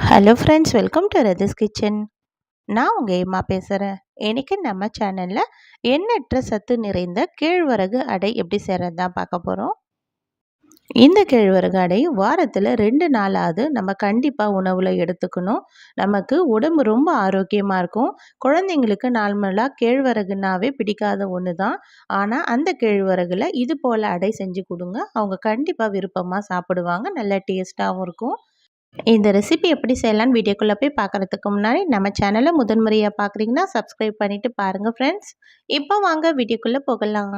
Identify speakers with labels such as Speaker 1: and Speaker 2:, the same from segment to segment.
Speaker 1: Hello friends welcome to Rathi's kitchen நான் உங்கள் ஏமா பேசுகிறேன் இன்றைக்கி நம்ம சேனலில் எண்ணற்ற சத்து நிறைந்த கேழ்வரகு அடை எப்படி செய்கிறது தான் பார்க்க போகிறோம் இந்த கேழ்வரகு அடை வாரத்தில் ரெண்டு நாளாவது நம்ம கண்டிப்பாக உணவில் எடுத்துக்கணும். நமக்கு உடம்பு ரொம்ப ஆரோக்கியமாக இருக்கும். குழந்தைங்களுக்கு நார்மலாக கேழ்வரகுனாவே பிடிக்காத ஒன்று தான். ஆனால் அந்த கேழ்வரகுல இது போல் அடை செஞ்சு கொடுங்க. அவங்க கண்டிப்பாக விருப்பமாக சாப்பிடுவாங்க. நல்லா டேஸ்ட்டாகவும் இருக்கும். இந்த ரெசிபி எப்படி செய்யலான்னு வீடியோக்குள்ளே போய் பார்க்குறதுக்கு முன்னாடி நம்ம சேனலை முதன்முறையாக பார்க்குறீங்கன்னா சப்ஸ்கிரைப் பண்ணிவிட்டு பாருங்கள் ஃப்ரெண்ட்ஸ் இப்போ வாங்க வீடியோக்குள்ளே போகலாம்.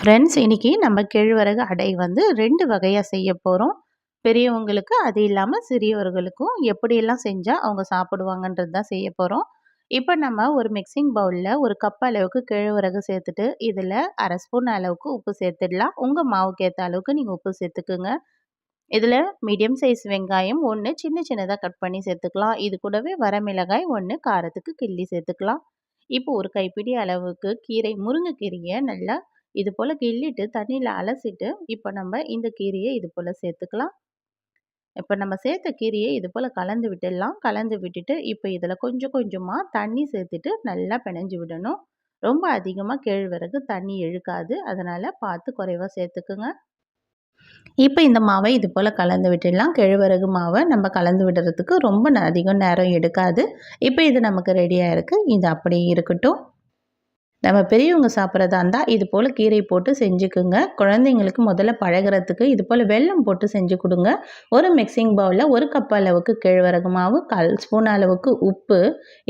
Speaker 1: ஃப்ரெண்ட்ஸ் இன்றைக்கி நம்ம கேழ்வரகு அடை வந்து ரெண்டு வகையாக செய்ய போகிறோம் பெரியவங்களுக்கு அது இல்லாமல் சிறியவர்களுக்கும் எப்படியெல்லாம் செஞ்சால் அவங்க சாப்பிடுவாங்கன்றது தான் செய்ய போகிறோம் இப்போ நம்ம ஒரு மிக்சிங் பவுலில் ஒரு கப் அளவுக்கு கிழவரகு சேர்த்துட்டு இதில் அரை ஸ்பூன் அளவுக்கு உப்பு சேர்த்துடலாம். உங்கள் மாவுக்கு ஏற்ற அளவுக்கு நீங்கள் உப்பு சேர்த்துக்குங்க. இதில் மீடியம் சைஸ் வெங்காயம் ஒன்று சின்ன சின்னதாக கட் பண்ணி சேர்த்துக்கலாம். இது கூடவே வரமிளகாய் ஒன்று காரத்துக்கு கிள்ளி சேர்த்துக்கலாம். இப்போ ஒரு கைப்பிடி அளவுக்கு கீரை முருங்கைக்கீரையை நல்லா இது போல் கிள்ளிட்டு தண்ணியில் அலசிட்டு இப்போ நம்ம இந்த கீரையை இது போல் சேர்த்துக்கலாம். இப்போ நம்ம சேர்த்த கீரையை இது போல் கலந்து விட்டுடலாம். கலந்து விட்டுட்டு இப்போ இதில் கொஞ்சம் கொஞ்சமாக தண்ணி சேர்த்துட்டு நல்லா பிணைஞ்சு விடணும். ரொம்ப அதிகமாக கேழ்வரகு தண்ணி இழுக்காது. அதனால் பார்த்து குறைவாக சேர்த்துக்குங்க. இப்போ இந்த மாவை இது போல் கலந்து விட்டுடலாம். கிழவரகு மாவை நம்ம கலந்து விடுறதுக்கு ரொம்ப அதிகம் நேரம் எடுக்காது. இப்போ இது நமக்கு ரெடியாக இருக்குது இது அப்படியே இருக்கட்டும். நம்ம பெரியவங்க சாப்பிட்றதா இருந்தால் இது போல் கீரை போட்டு செஞ்சுக்குங்க. குழந்தைங்களுக்கு முதல்ல பழகிறதுக்கு இது போல் வெல்லம் போட்டு செஞ்சு கொடுங்க. ஒரு மிக்சிங் பவுலில் ஒரு கப் அளவுக்கு கிழவரகு மாவு கால் ஸ்பூன் அளவுக்கு உப்பு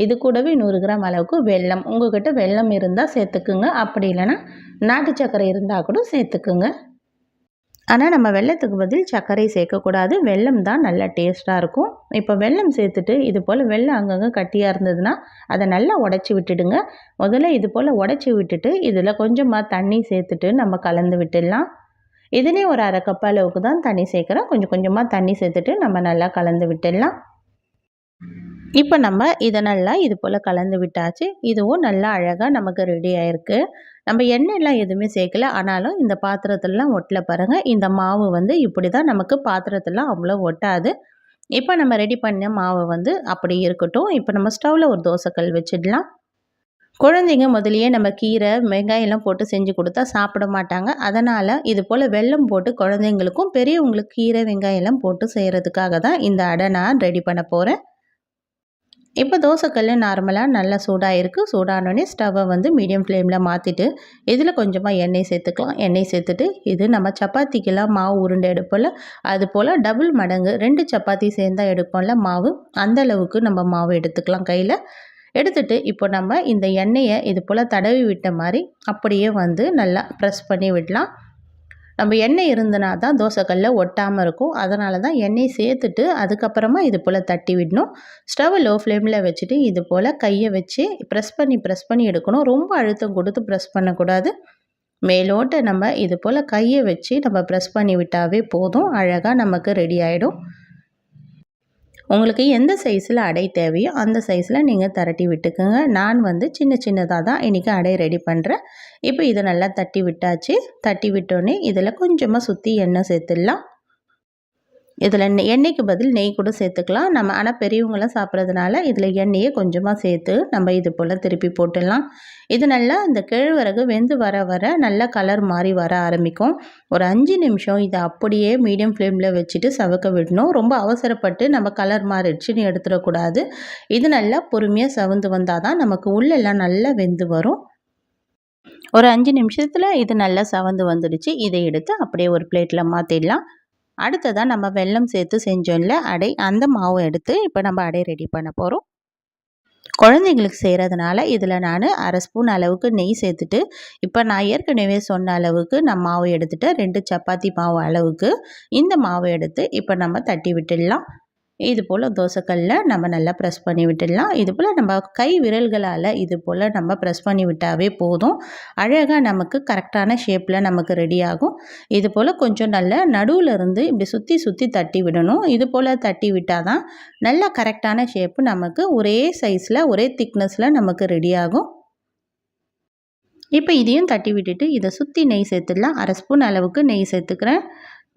Speaker 1: இது கூடவே நூறு கிராம் அளவுக்கு வெல்லம். உங்கள்கிட்ட வெல்லம் இருந்தால் சேர்த்துக்குங்க. அப்படி இல்லைன்னா நாட்டு சர்க்கரை இருந்தால் கூட சேர்த்துக்குங்க. ஆனால் நம்ம வெள்ளத்துக்கு பதில் சர்க்கரை சேர்க்கக்கூடாது. வெல்லம் தான் நல்லா டேஸ்ட்டாக இருக்கும். இப்போ வெல்லம் சேர்த்துட்டு இது போல் வெள்ளம் அங்கங்கே கட்டியாக இருந்ததுன்னா அதை நல்லா உடச்சி விட்டுடுங்க. முதல்ல இது போல் உடச்சி விட்டுட்டு இதில் கொஞ்சமாக தண்ணி சேர்த்துட்டு நம்ம கலந்து விட்டுடலாம். இதுலேயே ஒரு அரை கப் அளவுக்கு தான் தண்ணி சேர்க்குறோம். கொஞ்சம் கொஞ்சமாக தண்ணி சேர்த்துட்டு நம்ம நல்லா கலந்து விட்டுடலாம். இப்போ நம்ம இதை நல்லா இது போல் கலந்து விட்டாச்சு. இதுவும் நல்லா அழகாக நமக்கு ரெடி ஆயிருக்கு. நம்ம எண்ணெயெல்லாம் எதுவுமே சேர்க்கல. ஆனாலும் இந்த பாத்திரத்திலலாம் ஒட்டல பாருங்கள் இந்த மாவு வந்து இப்படி தான் நமக்கு பாத்திரத்திலாம் அவ்வளோ ஒட்டாது. இப்போ நம்ம ரெடி பண்ண மாவு வந்து அப்படி இருக்கட்டும். இப்போ நம்ம ஸ்டவ்வில் ஒரு தோசைக்கல் வச்சிடலாம். குழந்தைங்க முதலியே நம்ம கீரை வெங்காயம்லாம் போட்டு செஞ்சு கொடுத்தா சாப்பிட மாட்டாங்க. அதனால் இது போல் வெல்லம் போட்டு குழந்தைங்களுக்கும் பெரியவங்களுக்கு கீரை வெங்காயம்லாம் போட்டு செய்கிறதுக்காக தான் இந்த அடை நான் ரெடி பண்ண போகிறேன் இப்போ தோசைக்கல் நார்மலாக நல்லா சூடாக இருக்குது சூடானோடனே ஸ்டவ்வை வந்து மீடியம் ஃப்ளேமில் மாற்றிட்டு இதில் கொஞ்சமாக எண்ணெய் சேர்த்துக்கலாம். எண்ணெய் சேர்த்துட்டு இது நம்ம சப்பாத்திக்கெல்லாம் மாவு உருண்டை எடுப்போம்ல அது போல் டபுள் மடங்கு ரெண்டு சப்பாத்தி சேர்ந்தால் எடுப்போம்ல மாவு. அந்த அளவுக்கு நம்ம மாவு எடுத்துக்கலாம் கையில். எடுத்துட்டு இப்போ நம்ம இந்த எண்ணெயை இது போல் தடவி விட்ட மாதிரி அப்படியே வந்து நல்லா ப்ரெஸ் பண்ணி விடலாம். நம்ம எண்ணெய் இருந்தனா தான் தோசைக்கல்லில் ஒட்டாமல் இருக்கும். அதனால தான் எண்ணெய் சேர்த்துட்டு அதுக்கப்புறமா இது போல் தட்டி விடணும். ஸ்டவ் லோ ஃப்ளேமில் வச்சுட்டு இது போல் கையை வச்சு ப்ரெஸ் பண்ணி ப்ரெஸ் பண்ணி எடுக்கணும். ரொம்ப அழுத்தம் கொடுத்து ப்ரெஸ் பண்ணக்கூடாது. மேலோட்டை நம்ம இது போல் கையை வச்சு நம்ம ப்ரெஸ் பண்ணி விட்டாவே போதும். அழகாக நமக்கு ரெடி ஆகிடும் உங்களுக்கு எந்த சைஸில் அடை தேவையோ அந்த சைஸில் நீங்கள் திரட்டி விட்டுக்குங்க. நான் வந்து சின்ன சின்னதாக தான் இன்றைக்கி அடை ரெடி பண்ணுறேன் இப்போ இதை நல்லா தட்டி விட்டாச்சு. தட்டி விட்டோன்னே இதில் கொஞ்சமாக சுற்றி எண்ணெய் சேர்த்துடலாம். இதில் எண்ணெய்க்கு பதில் நெய் கூட சேர்த்துக்கலாம். நம்ம ஆனால் பெரியவங்களாம் சாப்பிட்றதுனால இதில் எண்ணெயை கொஞ்சமாக சேர்த்து நம்ம இது போல் திருப்பி போட்டுடலாம். இது நல்லா இந்த கிழவரகு வெந்து வர வர நல்லா கலர் மாறி வர ஆரம்பிக்கும். ஒரு அஞ்சு நிமிஷம் இதை அப்படியே மீடியம் ஃப்ளேமில் வச்சுட்டு சவக்க விடணும். ரொம்ப அவசரப்பட்டு நம்ம கலர் மாறிடுச்சுன்னு எடுத்துடக்கூடாது. இது நல்லா பொறுமையாக சவுந்து வந்தால் தான் நமக்கு உள்ளெல்லாம் நல்லா வெந்து வரும். ஒரு அஞ்சு நிமிஷத்தில் இது நல்லா சவந்து வந்துடுச்சு. இதை எடுத்து அப்படியே ஒரு பிளேட்டில் மாற்றிடலாம் அடுத்ததாக நம்ம வெல்லம் சேர்த்து செஞ்சோம்ல அடை அந்த மாவு எடுத்து இப்போ நம்ம அடை ரெடி பண்ண போகிறோம் குழந்தைங்களுக்கு செய்கிறதுனால இதில் நான் அரை ஸ்பூன் அளவுக்கு நெய் சேர்த்துட்டு இப்போ நான் ஏற்கனவே சொன்ன அளவுக்கு நான் மாவு எடுத்துகிட்டு ரெண்டு சப்பாத்தி மாவு அளவுக்கு. இந்த மாவை எடுத்து இப்போ நம்ம தட்டி விட்டுடலாம். இது போல் தோசைக்கல்லில் நம்ம நல்லா ப்ரெஸ் பண்ணி விட்டுடலாம். இது போல் நம்ம கை விரல்களால் இது போல் நம்ம ப்ரெஸ் பண்ணி விட்டாவே போதும். அழகாக நமக்கு கரெக்டான ஷேப்பில் நமக்கு ரெடி ஆகும். இது போல் கொஞ்சம் நல்லா நடுவில் இருந்து இப்படி சுற்றி சுற்றி தட்டி விடணும். இது போல் தட்டி விட்டால் தான் நல்லா கரெக்டான ஷேப்பு நமக்கு ஒரே சைஸில் ஒரே திக்னஸில் நமக்கு ரெடி ஆகும். இப்போ இதையும் தட்டி விட்டுட்டு இதை சுற்றி நெய் சேர்த்துடலாம். அரை ஸ்பூன் அளவுக்கு நெய் சேர்த்துக்கிறேன்.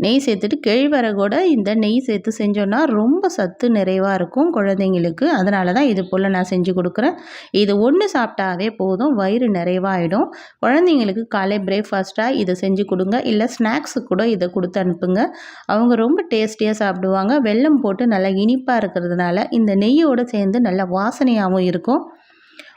Speaker 1: நெய் சேர்த்துட்டு கேழ்வரகோட இந்த நெய் சேர்த்து செஞ்சோன்னா ரொம்ப சத்து நிறைவாக இருக்கும் குழந்தைங்களுக்கு. அதனால தான் இது போல் நான் செஞ்சு கொடுக்குறேன். இது ஒன்று சாப்பிட்டாவே போதும் வயிறு நிறைவாயிடும். குழந்தைங்களுக்கு காலை பிரேக்ஃபாஸ்ட்டாக இதை செஞ்சு கொடுங்க. இல்லை ஸ்நாக்ஸு கூட இதை கொடுத்து அனுப்புங்க. அவங்க ரொம்ப டேஸ்டியாக சாப்பிடுவாங்க. வெல்லம் போட்டு நல்லா இனிப்பாக இருக்கிறதுனால இந்த நெய்யோடு சேர்ந்து நல்லா வாசனையாகவும் இருக்கும்.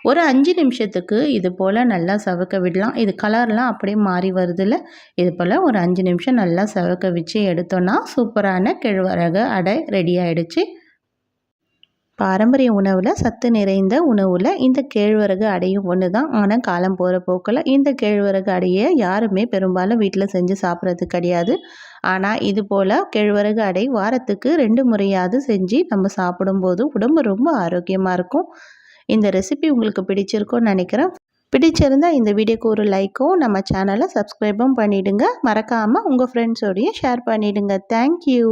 Speaker 1: ஒரு அஞ்சு நிமிஷத்துக்கு இது போல் நல்லா சவக்க விடலாம். இது கலர்லாம் அப்படியே மாறி வருதுல்ல? இது போல் ஒரு அஞ்சு நிமிஷம் நல்லா சவக்க வச்சு எடுத்தோன்னா சூப்பரான கிழவரகு அடை ரெடி ஆகிடுச்சு பாரம்பரிய உணவில் சத்து நிறைந்த உணவில் இந்த கேழ்வரகு அடையும் ஒன்று தான் ஆனால் காலம் போகிற போக்கில் இந்த கேழ்வரகு அடையை யாருமே பெரும்பாலும் வீட்டில் செஞ்சு சாப்பிட்றது கிடையாது. ஆனால் இது போல் கேழ்வரகு அடை வாரத்துக்கு ரெண்டு முறையாவது செஞ்சு நம்ம சாப்பிடும்போது உடம்பு ரொம்ப ஆரோக்கியமாக இருக்கும். இந்த ரெசிபி உங்களுக்கு பிடிச்சிருக்கும்னு நினைக்கிறேன். பிடிச்சிருந்தா இந்த வீடியோக்கு ஒரு லைக்கும் நம்ம சேனலை சப்ஸ்கிரைபும் பண்ணிவிடுங்க மறக்காமல் உங்கள் ஃப்ரெண்ட்ஸோடையும் ஷேர் பண்ணிவிடுங்க தேங்க்யூ